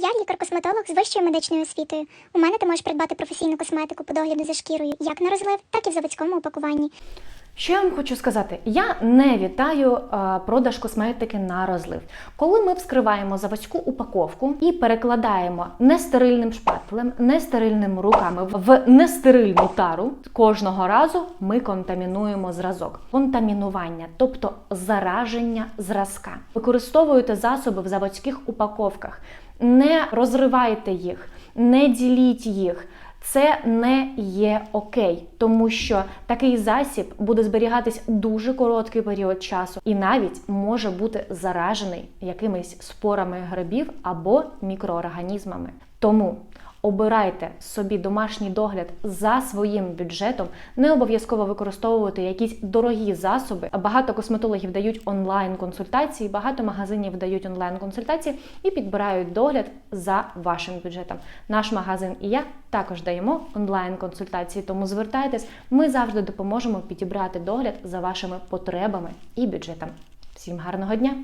Я лікар-косметолог з вищою медичною освітою. У мене ти можеш придбати професійну косметику по догляду за шкірою як на розлив, так і в заводському упакуванні. Що я вам хочу сказати? Я не вітаю е, продаж косметики на розлив. Коли ми вскриваємо заводську упаковку і перекладаємо нестерильним шпателем, нестерильними руками в нестерильну тару, кожного разу ми контамінуємо зразок. Контамінування, тобто зараження зразка. Використовуєте засоби в заводських упаковках, не розривайте їх, не діліть їх. Це не є окей, тому що такий засіб буде зберігатись дуже короткий період часу і навіть може бути заражений якимись спорами грибів або мікроорганізмами. Тому обирайте собі домашній догляд за своїм бюджетом. Не обов'язково використовувати якісь дорогі засоби. Багато косметологів дають онлайн-консультації, багато магазинів дають онлайн-консультації і підбирають догляд за вашим бюджетом. Наш магазин і я також даємо онлайн-консультації, тому звертайтесь, ми завжди допоможемо підібрати догляд за вашими потребами і бюджетом. Всім гарного дня!